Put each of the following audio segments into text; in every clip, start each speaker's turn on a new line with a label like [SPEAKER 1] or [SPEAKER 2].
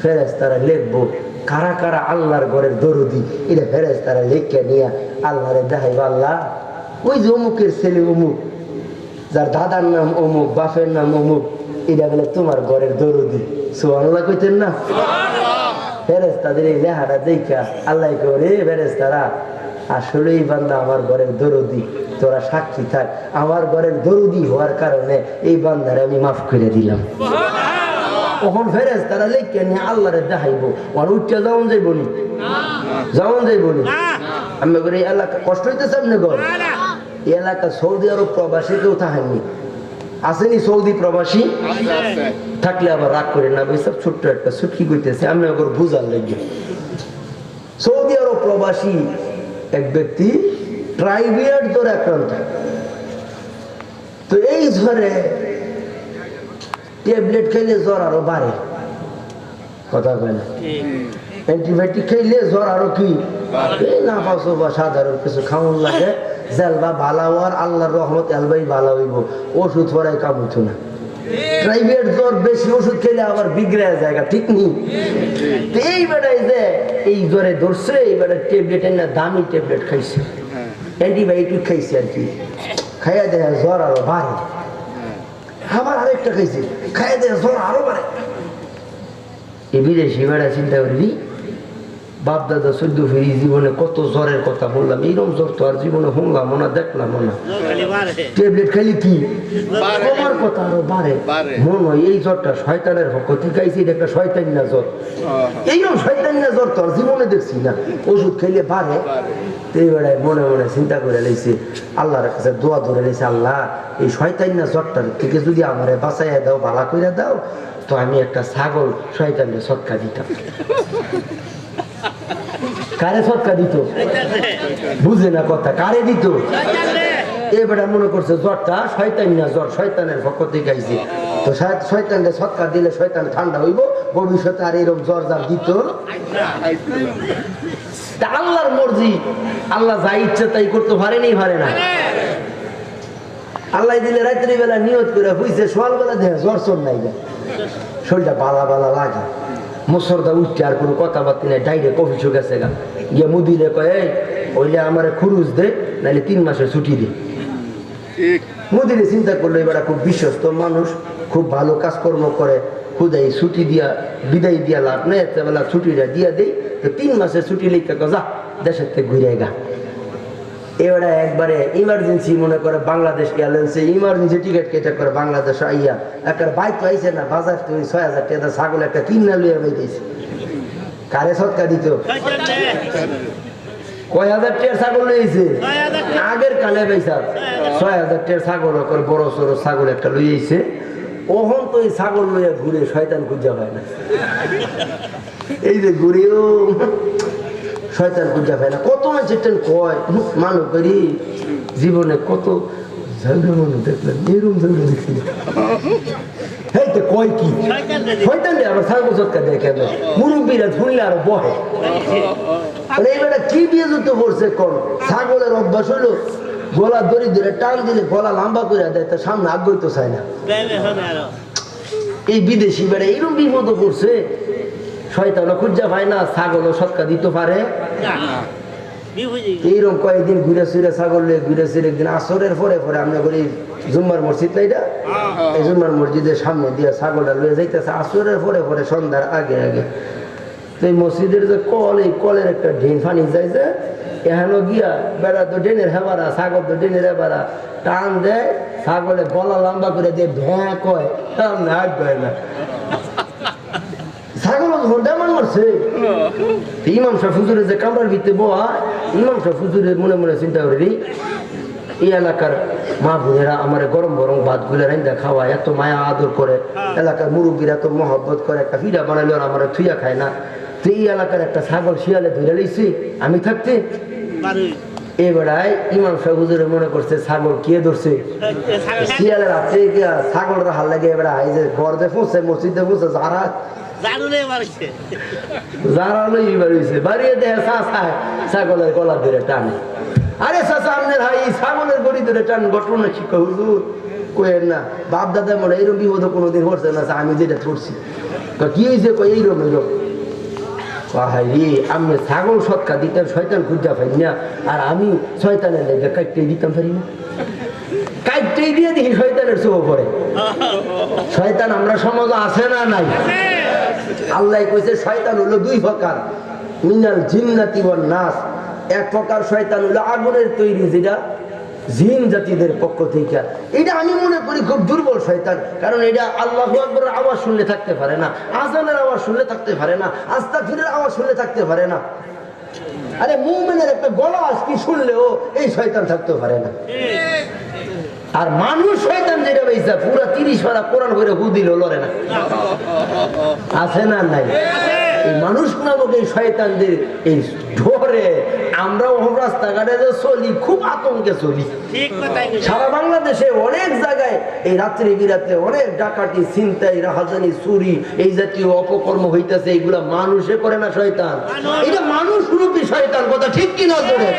[SPEAKER 1] ফেরেস তারা লিখব কারা কারা আল্লাহর ঘরের দরদি এটা ফেরেস তারা লিখে নিয়ে আল্লাহরে দেখাইব আল্লাহ ওই যে অমুকের ছেলে অমুক যার দাদার নাম অমুক বাপের নাম অমুক এটা বলে তোমার ঘরের দরদি। সোহানুল্লাহ কইতেন না? ফেরেস তাদের এই লেহাটা দেখা আল্লাহ করে ফেরেস তারা আসলে এই বান্দা আমার ঘরের দরদি তোরা সাক্ষী থাক। আমার ঘরের দরদি হওয়ার কারণে এই বান্দারে আমি মাফ করে দিলাম। তখন ফেরেস তারা লেখকে নিয়ে আল্লাহরে দেখাইবো। আর উঠতে যেমন যাইব নি যেমন যাইব নি। আমি করে এই এলাকা কষ্ট হইতেছে আপনি এই এলাকা সৌদি আরব প্রবাসী কেউ থাকেননি। আসেনি সৌদি প্রবাসী? থাকলে আবার রাগ করে না সব ছোট্ট একটা ছুটকি করতেছে আমি ওর বুঝার লেগে। সৌদি আরব প্রবাসী এক ব্যক্তি ট্রাইবিয়ার জ্বরে আক্রান্ত। তো এই জ্বরে ট্যাবলেট খেলে জ্বর আরও বাড়ে। কথা কয় না? অ্যান্টিবায়োটিক খাইলে জ্বর আরও কি? না পাশো বা সাধারণ কিছু খাওয়ান লাগে। জেলবা ভালা হওয়ার আল্লাহর রহমত এলবাই ভালো হইব। ওষুধ পরাই কাম হইতো না। প্রাইভেট জ্বর বেশি ওষুধ খেলে আবার বিগড়ে জায়গা ঠিক নেই এই বেড়াই যে এই জ্বরে ধরছে এই বেড়া ট্যাবলেট না দামি ট্যাবলেট খাইছে। অ্যান্টিবায়োটিক খাইছে আর কি। খাইয়া দেয় জ্বর আরও বাড়ে। আবার আরেকটা খাইছে। খাইয়া দেয় জ্বর আরও বাড়ে। এই বিদেশি বেড়া চিন্তা করবি? বাপ দাদা চোদ্দ ফিরি জীবনে কত জ্বরের কথা বললাম। এইরকম জ্বর তো আর জীবনে শুনলাম না দেখলাম না। ট্যাবলেট খাইলে কি? তোমার কথা আরও বাড়ে। মনে এই জ্বরটা শয়তানের আইছে এটা একটা শয়তান না জ্বর এইরকম শয়তান না জ্বর তো আর জীবনে দেখছি না। ওষুধ খাইলে বাড়ে। এই বেড়ায় মনে মনে চিন্তা করে লাইছে আল্লাহর কাছে দোয়া ধরে লাইছে আল্লাহ, এই শয়তান না জ্বরটার থেকে যদি আমারে বাঁচাইয়া দাও ভালা করে দাও, তো আমি একটা ছাগল শয়তানকে সৎকা দিতাম। কারে সৎকা দিত? বুঝে না কথা, কারে দিত? এবারে মনে করছে জ্বরটা শয়তান না জ্বর শয়তানের পক্ষ থেকে আইছে। তো শয়- শয়তানকে সৎকার দিলে শয়তান ঠান্ডা হইব, ভবিষ্যতে আর এরকম জ্বর যার দিত তা আল্লাহর মর্জি। আল্লাহ যা ইচ্ছে তাই করতে পারেনি পারে না। আল্লাহ দিলে রাত্রি বেলা নিয়ত করে হইছে সকালবেলা দেখে জ্বর চর নাই। শরীরটা বালা বালা লাগে। মুসরদা উঠছে আর কোনো কথাবার্তা নেই ডাইরেক্ট অফিসে গেছে গা। গিয়ে মুদিরে কয় "এই, ওইলে আমার খুরুজ দে নাহলে তিন মাসের ছুটি দে। মোদিরে চিন্তা করল এবার খুব বিশ্বস্ত মানুষ খুব ভালো কাজকর্ম করে। খুদাই ছুটি দিয়া বিদায় দিয়া লাভ নেই বেলা ছুটিটা দিয়া দেই তো তিন মাসে ছুটি লিখতে যা দেশের থেকে ঘুরে গা। এবারে একবারে ইমার্জেন্সি মনে করে বাংলাদেশ এয়ারলাইন্সে ইমার্জেন্সি টিকিট কেটে করে বাংলাদেশ আইয়া একটা বাইক তো আইছে না বাজার তো ওই ছয় হাজার টাকা ছাগল একটা কিনা লইয়া বাইতেছে। কারে সৎকার দিত? কয় হাজার টাকার ছাগল লইছে? আগের কালে পাইছা ছয় হাজার টাকার ছাগল করে বড় সড়ো ছাগল একটা লইয়াছে ওহন তো এই ছাগল লইয়া ঘুরে শয়তান খুঁজা পায় না। এই যে ঘুরেও শয়তান খুঁজা পায় না। কত একটা কয় হুঁ, মানুষ করি জীবনে কত ঝগড়া মানুষ এরকম না। এই তো কয় কি? শয়তান আবার ছাগল সৎকার দেয় কেন? মুরব্বীরা শুনলে আরও বহে। মানে এইবারে কি দিয়ে যুদ্ধ করছে কোন? ছাগলের অভ্যাস হলো গলা দড়ি ধরে টান দিলে গলা লম্বা করে দেয় তার সামনে আগ্রহ তো চায় না। এই বিদেশি বেড়ে এইরকম বিপদ করছে। শয়তানও খুঁজা পায় না ছাগলও সৎকা দিতে পারে। এইরকম কয়েকদিন ঘুরে ফিরে ছাগল ঘুরে ফিরে একদিন আসরের পরে পরে আমরা করি জুম্মার মসজিদ না এটা? এই জুম্মার মসজিদের সামনে দিয়ে ছাগলটা লয়ে যাইতেছে আসরের পরে পরে সন্ধ্যার আগে আগে। তো এই মসজিদের যে কল এই কলের একটা ঢেন ফানি যাইছে এখানে গিয়া বেড়া তো ডেনের হেবারা ছাগল তো ডেনের হেবারা। টান দেয় ছাগলে গলা লম্বা করে দিয়ে ভ্যাঁ কয়। সামনে হাত কয় না। ছাগল মারছে। তো ইমাম শাহ ফুজুরে যে কামরার ভিতরে বোয়া ইমাম শাহ ফুজুরে মনে মনে চিন্তা করে রে এই এলাকার মা বোনেরা আমার গরম গরম ভাত গুলে খাওয়া এত মায়া আদর করে। এলাকার মুরব্বীরা এত মহব্বত করে একটা ফিরা বানাইলো আমার থুইয়া খায় না। তো এই এলাকার একটা ছাগল শিয়ালে ধরে লইছি আমি থাকতে এবারায় ইমাম শাহ হুজুরে মনে করছে ছাগল কে ধরছে? শিয়ালের হাতে গিয়া ছাগলের হাল লাগে এবার আই যে ঘর দিয়ে পৌঁছে মসজিদে পৌঁছে যারা যারা লই বাড়িছে বাড়িয়ে দেয় চা ছাগলের গলা ধরে টানে। আরে চাচা আপনার হাই ছাগলের গড়ি ধরে টান ঘটনা শিক্ষা হুজুর? কয়েন না বাপ দাদা মনে হয় এরকম বিপদ কোনোদিন পড়ছে না আমি যেটা পড়ছি কয়, কি হয়েছে এইরকম এইরকম হাই আমি ছাগল সৎকা দিতাম, শয়তান খুঁজা পাই না, আর আমি শয়তানের লেগে কাটতে দিতাম, পারি না। কাটতেই দিয়ে দেখি শয়তানের চোখ পড়ে। শয়তান আমরা সমাজ আছে না নাই? আল্লাহ কইছে, শয়তান হলো দুই প্রকার, মিনাল জিন্নাতি ওয়ান নাস। এক প্রকার শয়তান হলো আগুনের তৈরি যেটা জিন জাতিদের পক্ষ থেকে। এটা আমি মনে করি খুব দুর্বল শয়তান, কারণ এটা আল্লাহ আকবরের আওয়াজ শুনলে থাকতে পারে না আজানের আওয়াজ শুনলে থাকতে পারে না, আস্তাফিরের আওয়াজ শুনলে থাকতে পারে না। আরে মুমিনের একটা গলা কি শুনলেও এই শয়তান থাকতে পারে না। আর মানুষ শয়তান যেটা বেইছে পুরা তিরিশ পারা কোরআন করে হুদিল লড়ে না। আছে না নাই? এই মানুষ নামক এই শয়তানদের এই ঢোরে আমরা রাস্তাঘাটে যে চলি খুব আতঙ্কে চলি। সারা বাংলাদেশে অনেক জায়গায় এই রাত্রি বিরাত্রে অনেক ডাকাতি ছিনতাই রাহাজানি চুরি এই জাতীয় অপকর্ম হইতেছে এইগুলা মানুষে করে না শয়তান। এটা মানুষ রূপী শয়তান কথা ঠিক কিনা জোরে?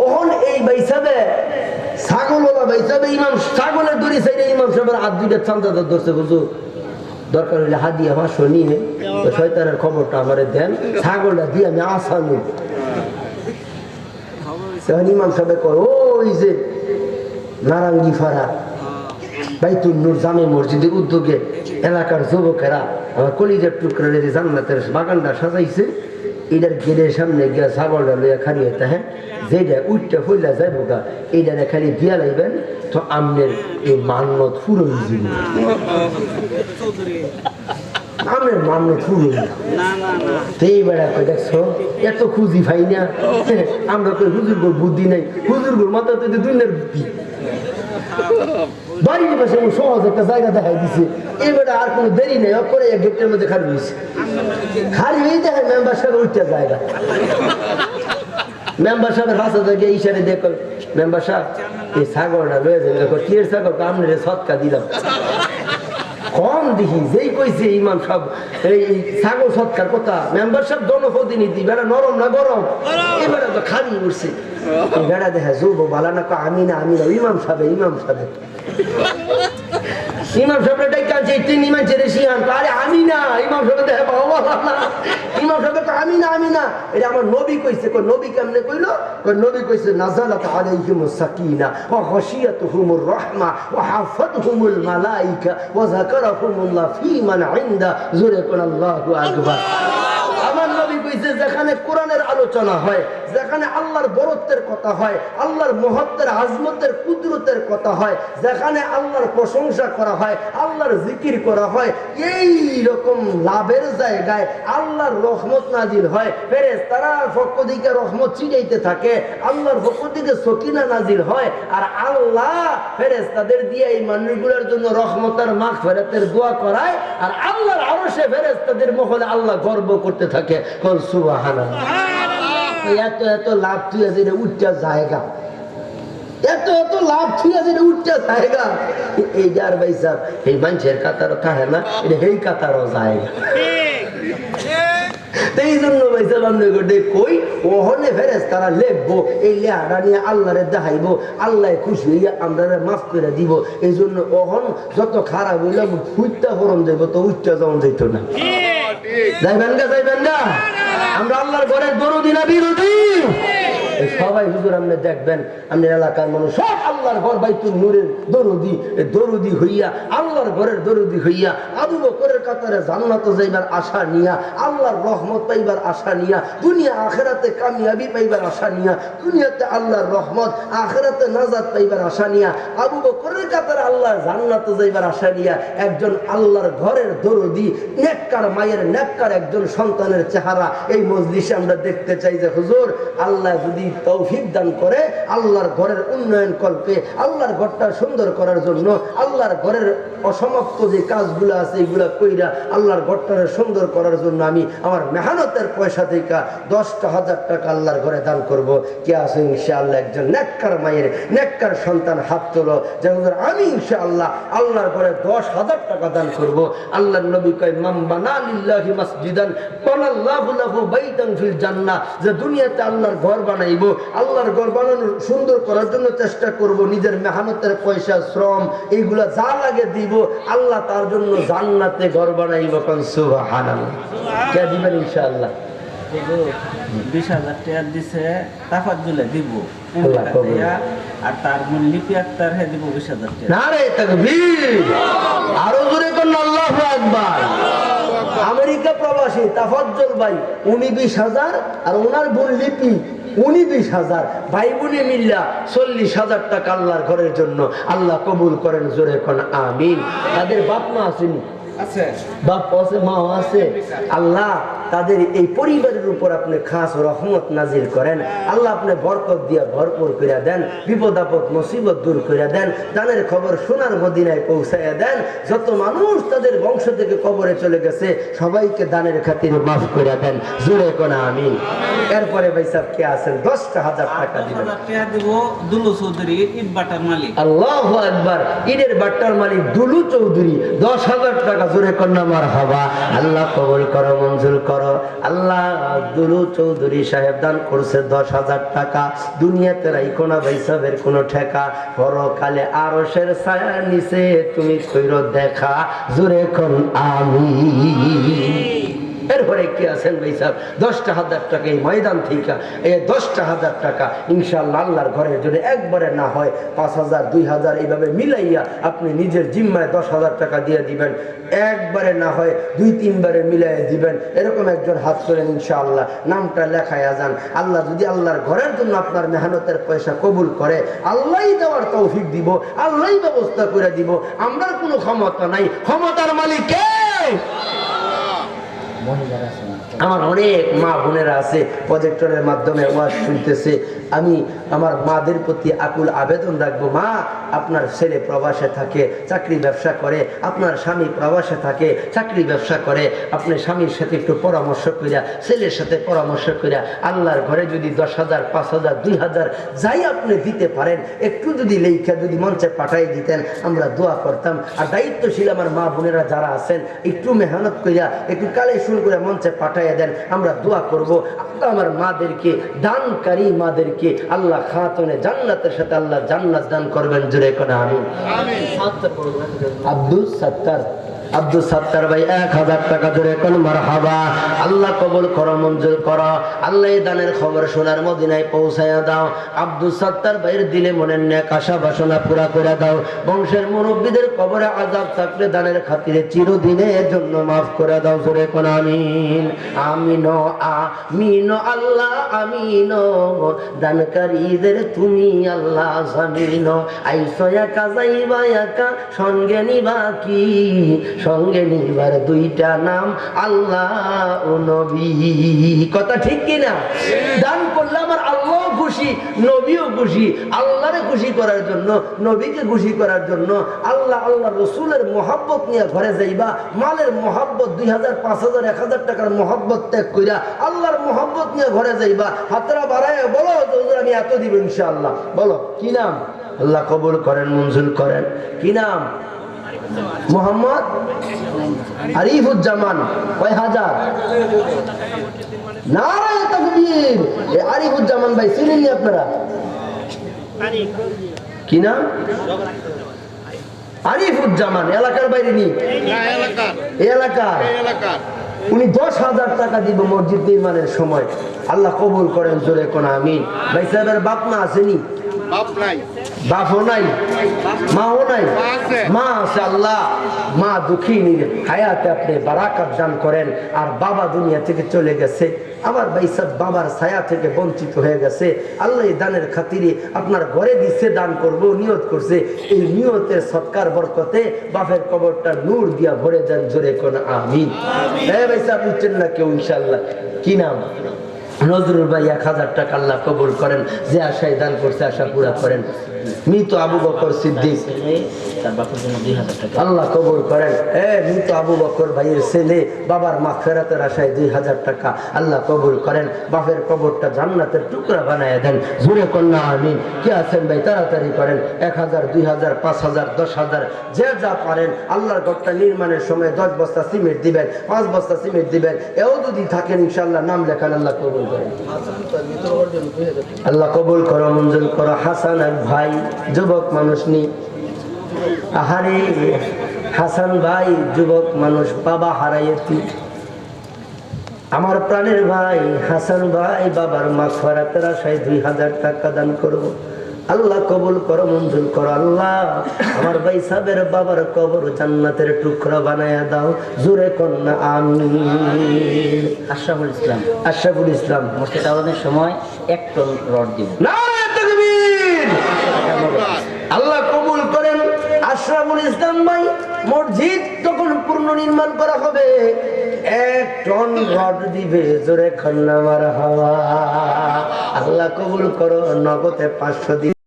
[SPEAKER 1] ওহন এই বাইসাবে ছাগল ওলা বাইসাবে ইমাম ছাগলের দড়ি সাইডে ইমাম সাহেবের হাত দুইটা চান্দা ধরছে বুঝু দরকার হইলে হাত দিয়ে আমার শুনিয়ে শয়তানের খবরটা আমারে দেন। ছাগলটা দিয়ে আমি আসামি তখন ইমাম সাহেব কয় ওই যে নারাঙ্গি ফাড়া বাইতুল নূর জামে মসজিদের উদ্যোগে এলাকার যুবকেরা আমার কলিজার টুকরা যে জান্নাতের বাগানটা সাজাইছে। এটার গেটের সামনে গিয়া ছাগলটা লইয়া খারিয়ে হ্যাঁ? যেটা উঠটা ফুললা যাইব গা এইটারে খালি দিয়া লাইবেন। তো আমনের এই মান্নত ফুরো যাব আমনের মান্নত ফুরো
[SPEAKER 2] না না না
[SPEAKER 1] তো এই বেড়া কই দেখছ এত খুঁজি পাই না আমরা কই হুজুর গোর বুদ্ধি নাই হুজুর গোর মাথা তো দুনিয়ার বুদ্ধি বাড়ির পাশে এমন সহজ একটা জায়গা দেখাই দিছে এই বেড়া আর কোনো দেরি নেই করে গেটের মধ্যে খালি হয়েছে খালি হয়ে দেখে মেম্বার সাহেব উঠতে জায়গা মেম্বার সাহেবের হাসা থেকে ইশারে দেখো মেম্বার সাহেব এই ছাগলটা রয়েছে দেখো কিয়ের ছাগল কামড়ে সৎকা দিলাম কম দেখি, যেই কইছে ইমান সব এই ছাগল সৎকার কথা, মেম্বার সব জনপ্রতিনিধি বেড়া নরম না গরম? এবারে তো খালি উঠছে বেড়া দেখা যুব বালা না আমি না আমি না ইমাম সাহেব ইমাম সাহেব। ইমাম সাহেব ডাইকা আছে তিন ইমাম ছেড়ে কয়, আরে আমি না ইমাম সাহেব দেখে বাবা না ইমাম সাহেব আমি না আমি না। এটা আমার নবী কইছে কই নবী কেমনে কইলো? কই নবী কইছে নাজালাত আলাইহিমুস সাকিনা ওয়া খাশিয়াতুহুমুর রাহমা ওয়া হাফাতহুমুল মালাইকা ওয়া যাকারাহুমুল্লাহ ফি মান ইনদা। জোরে কোন আল্লাহু আকবার। আমার নবী কইছে যেখানে কোরআনের আলোচনা হয়, যেখানে আল্লাহর বরত্বের কথা হয়, আল্লাহর মহত্বের, আজমতের, কুদরতের কথা হয়, যেখানে আল্লাহর প্রশংসা করা হয়, আল্লাহর জিকির করা হয় এই রকম লাভের জায়গায় আল্লাহর রহমত নাজিল হয়। ফেরেস তারা দিকে রহমত ছিটাইতে থাকে, আল্লাহর পক্ষ দিকে সকিনা নাজিল হয়, আর আল্লাহ ফেরেস তাদের দিয়ে এই মানুষগুলোর জন্য রহমতের মাখ ফেরাতের দোয়া করায়, আর আল্লাহর আরও সে ফেরেস তাদের মহলে আল্লাহ গর্ব করতে থাকে। কল সুবাহানা এত এত লাভ তুই আছে এটা উচ্চা জায়গা। এত এত লাভ তুই আছে এটা উচ্চা জায়গা এই যার ভাই সাহেব এই মানুষের কাতারও থাকে না এটা এই কাতারও জায়গা। এই জন্য ভাই সাহেব আমরা গোটে কই? ওহনে ফেরেস তারা লেখবো এই লেহাটা নিয়ে আল্লাহরে দেখাইবো আল্লাহ খুশি হইয়া আমরা মাফ করে দিব। এই জন্য ওহন যত খারাপ হইলে ফুটটা ফরম যাইব তো উচ্চা যেমন যাইতো না। যাইবেন গা যাইবেন গা। আমরা আল্লাহর ঘরের দরুদিনা বিরোধী সবাই হুজুর আপনি দেখবেন আপনার এলাকার মানুষ, সব আল্লাহর ঘর বাইতুল নূরের দরদি দরদি হইয়া, আল্লাহর ঘরের দরদি হইয়া, আবু বকরের কাতারে জান্নাত যাইবার আশা নিয়া, আল্লাহর রহমত পাইবার আশা নিয়া, দুনিয়া আখেরাতে কামিয়াবি পাইবার আশা নিয়া, দুনিয়াতে আল্লাহর রহমত, আখেরাতে নাজাত পাইবার আশা নিয়া, আবু বকরের কাতারে আল্লাহর জান্নাত যাইবার আশা নিয়া, একজন আল্লাহর ঘরের দরদি, নেককার মায়ের, নেককার একজন সন্তানের চেহারা, এই মজলিসে আমরা দেখতে চাই যে, হুজুর, আল্লাহ যদি তৌফিক দান করে আল্লাহর ঘরের উন্নয়ন কল্পে, আল্লাহর ঘরটা সুন্দর করার জন্য আল্লাহর ঘরের অসমাপ্ত যে কাজগুলো আছে, এগুলা কইরা আল্লাহর ঘরটা সুন্দর করার জন্য আমি আমার মেহনতের পয়সা থেকে দশটা হাজার টাকা আল্লাহর ঘরে দান করব। কে আছে ইনশাআল্লাহ একজন নেককার মায়ের, নেককার সন্তান হাত তোলো। যে হুজুর, আমি ইনশাআল্লাহ আল্লাহর ঘরে দশ হাজার টাকা দান করব। আল্লাহর নবী কয় মাম বানা লিল্লাহি মাসজিদান যে দুনিয়াতে আল্লাহর ঘর বানাইবে দিব আল্লাহর ঘর বানানোর সুন্দর করার জন্য চেষ্টা করব নিজের মেহনতের পয়সা শ্রম এইগুলা যা লাগে দিব আল্লাহ তার জন্য জান্নাতে ঘর বানাইব কোন সুবহানাল্লাহ। কে দিবেন ইনশাআল্লাহ?
[SPEAKER 2] বিশ হাজার টাকা দিছে তাফাজ্জুলে দিব। আর তার মূল লিপি আক্তার হে দিব বিশ হাজার টাকা।
[SPEAKER 1] নারে তাকবীর! আরও জোরে কোন আল্লাহু আকবার। আমেরিকা প্রবাসী তাফজ্জল ভাই উনি বিশ হাজার আর ওনার বোন লিপি উনি বিশ হাজার। ভাই বোনে মিল্লা চল্লিশ হাজার টাকা আল্লাহর ঘরের জন্য। আল্লাহ কবুল করেন জোরে কোন আমিন। তাদের বাপ মা আসেনি
[SPEAKER 2] আছে।
[SPEAKER 1] বাপ আছে মা আছে। আল্লাহ তাদের এই পরিবারের উপর আপনি খাস রহমত নাজিল করেন। আল্লাহ আপনি বরকত দিয়া ভরপুর করে দেন বিপদ আপদ মুসিবত দূর করে দেন দানের খবর সোনার মদিনায় পৌঁছাইয়া দেন। যত মানুষ তাদের বংশ থেকে কবরে চলে গেছে সবাইকে দানের খাতিরে মাফ করে দেন। জুড়ে কোনা আমিন। এরপরে ভাই সাহেব কে আছেন? দশটা হাজার টাকা দিবেন। আল্লাহ একবার ঈদের বাট্টার মালিক দুলু চৌধুরী। দশ হাজার টাকা জোরে কন্যা মার হবা আল্লাহ কবল করো মঞ্জুর করো। আল্লাহ দুলু চৌধুরী সাহেব দান করছে দশ হাজার টাকা। দুনিয়াতে রাইকোনা না কোনো ঠেকা। পরকালে আরসের ছায়া নিচে তুমি কইর দেখা। জোরে কোন আমি। এরপরে কি আছেন ভাই সাহেব? দশটা হাজার টাকা এই ময়দান থেকে। এই দশটা হাজার টাকা ইনশাল্লাহ আল্লাহর ঘরের জন্য একবারে না হয়, পাঁচ হাজার, দুই হাজার এইভাবে মিলাইয়া আপনি নিজের জিম্মায় দশ হাজার টাকা দিয়ে দিবেন। একবারে না হয়, দুই তিনবারে মিলাইয়া দিবেন। এরকম একজন হাত করেন ইনশাআল্লাহ। নামটা লেখায় যান আল্লাহ যদি আল্লাহর ঘরের জন্য আপনার মেহনতের পয়সা কবুল করে, আল্লাহই দেওয়ার তৌফিক দিব, আল্লাহই ব্যবস্থা করে দিব। আমরা কোনো ক্ষমতা নাই। ক্ষমতার মালিক কে? মহিলারা আমার অনেক মা বোনেরা আছে প্রজেক্টরের মাধ্যমে ওয়াজ শুনতেছে। আমি আমার মাদের প্রতি আকুল আবেদন রাখব, মা, আপনার ছেলে প্রবাসে থাকে, চাকরি ব্যবসা করে, আপনার স্বামী প্রবাসে থাকে, চাকরি ব্যবসা করে, আপনি স্বামীর সাথে একটু পরামর্শ করিয়া ছেলের সাথে পরামর্শ করিয়া আল্লাহর ঘরে যদি দশ হাজার, পাঁচ হাজার, দুই হাজার যাই আপনি দিতে পারেন, একটু যদি লেখা যদি মঞ্চে পাঠাই দিতেন, আমরা দোয়া করতাম। আর দায়িত্বশীল আমার মা বোনেরা যারা আছেন, একটু মেহনত করিয়া একটু কালেকশন করে মঞ্চে পাঠাইয়া দেন আমরা দোয়া করব। আল্লাহ আমার মাদেরকে দানকারী মাদেরকে আল্লাহ খাতনে জান্নাতের সাথে আল্লাহ জান্নাত দান করবেন জুড়ে কোন আমি আব্দুল সত্তার আব্দুল সত্তার ভাই, এক হাজার টাকা ধরে কোন মারহাবা। আল্লাহ কবুল করো, মঞ্জুর করো। আল্লাহ দানের খবর শোনার মদিনায় পৌঁছায়া দাও। আব্দুল সত্তার ভাইয়ের দিলে মনের ন্যাক, আশা বাসনা পুরা করে দাও। বংশের মুরব্বীদের কবরে আজাব থাকলে দানের খাতিরে চিরদিনের জন্য মাফ করে দাও, জোরে কোন আমিন। আমিন আমিন, আল্লাহ, আমিন। দানকারীদের তুমি আল্লাহ জামিন আইসয়া একা যাইবা একা, সঙ্গে নিবা কি? সঙ্গে নিবার দুইটা নাম আল্লাহ ও নবী। কথা ঠিক কিনা? দান করলে আমার আল্লাহ খুশি, নবীও খুশি, আল্লাহরে খুশি করার জন্য, নবীকে খুশি করার জন্য আল্লাহ আল্লাহ রসুলের মহাব্বত নিয়ে ঘরে যাইবা, মালের মহাব্বত দুই হাজার, পাঁচ হাজার, এক হাজার টাকার মহাব্বত ত্যাগ কইরা আল্লাহর মোহাব্বত নিয়ে ঘরে যাইবা, হাতরা বাড়ায় বলো আমি এত দিব ইনশাআল্লাহ। বলো, কি নাম? আল্লাহ কবুল করেন, মঞ্জুর করেন। কি নাম? মোহাম্মদ আরিফুজ্জামান, কয় হাজার? নারায় তকবীর। এ আরিফুজ্জামান ভাই, চিনেননি আপনারা? কি আরিফুজ্জামান, এলাকার বাইরে নি এলাকার উনি দশ হাজার টাকা দিব মসজিদ নির্মাণের সময়। আল্লাহ কবুল করেন জোরে কোন, আমিন। ভাই সাহেবের বাপ মা আসেনি বাপও নাই মাও নাই।
[SPEAKER 3] মা আছে।
[SPEAKER 1] আল্লাহ। মা দুঃখিনী হায়াতে আপনি বারাকাত দান করেন। আর বাবা দুনিয়া থেকে চলে গেছে। আবার বাইসাব বাবার ছায়া থেকে বঞ্চিত হয়ে গেছে। আল্লাহ দানের খাতিরে আপনার ঘরে দিচ্ছে দান করব নিয়ত করছে। এই নিয়তের সৎকার বরকতে বাপের কবরটা নূর দিয়া ভরে যান জোরে কোন আমিন। হ্যাঁ না কেউ ইনশাল্লাহ কি নাম? নজরুল ভাই এক হাজার টাকা আল্লাহ কবুল করেন, যে আশায় দান করছে, আশা পুরা করেন। মৃত আবু বকর সিদ্দিক। আল্লাহ কবুল করেন। এ মৃত আবু বকর ভাইয়ের ছেলে বাবার মা ফেরাতের আশায় দুই হাজার টাকা। আল্লাহ কবুল করেন। বাপের কবরটা জান্নাতের টুকরা বানায় দেন। জুড়ে কন্যা আমিন। কে আছেন ভাই? তাড়াতাড়ি করেন। এক হাজার দুই হাজার পাঁচ হাজার দশ হাজার যে যা পারেন। আল্লাহর ঘরটা নির্মাণের সময় দশ বস্তা সিমেন্ট দিবেন পাঁচ বস্তা সিমেন্ট দিবেন। এও যদি থাকেন ইনশাল্লাহ নাম লেখান আল্লাহ কবুল করেন। আল্লাহ কবুল করো মঞ্জুর করো। হাসান এক ভাই যুবক মানুষ নি। আহারে হাসান ভাই যুবক মানুষ বাবা হারাইয়েছি আমার প্রাণের ভাই হাসান ভাই বাবার মা খরাতের আশায় দুই হাজার টাকা দান করব। আল্লাহ কবুল করো মঞ্জুর করো আল্লাহ। আমার ভাই সাবের বাবার কবর জান্নাতের টুকরা বানায়া দাও। জুরে কন্যা আমি
[SPEAKER 2] আশরাফুল ইসলাম।
[SPEAKER 1] আশরাফুল ইসলাম।
[SPEAKER 2] মসজিদ সময় এক টন রড দিব।
[SPEAKER 1] নারায়ে তাকবীর! আল্লাহ কবুল করেন আশরাফুল ইসলাম ভাই, মসজিদ তখন পূর্ণ নির্মাণ করা হবে। এক টন রড দিবে জোরে খন্না মার হাওয়া। আল্লাহ কবুল করো, নগদে পাঁচশো দিন।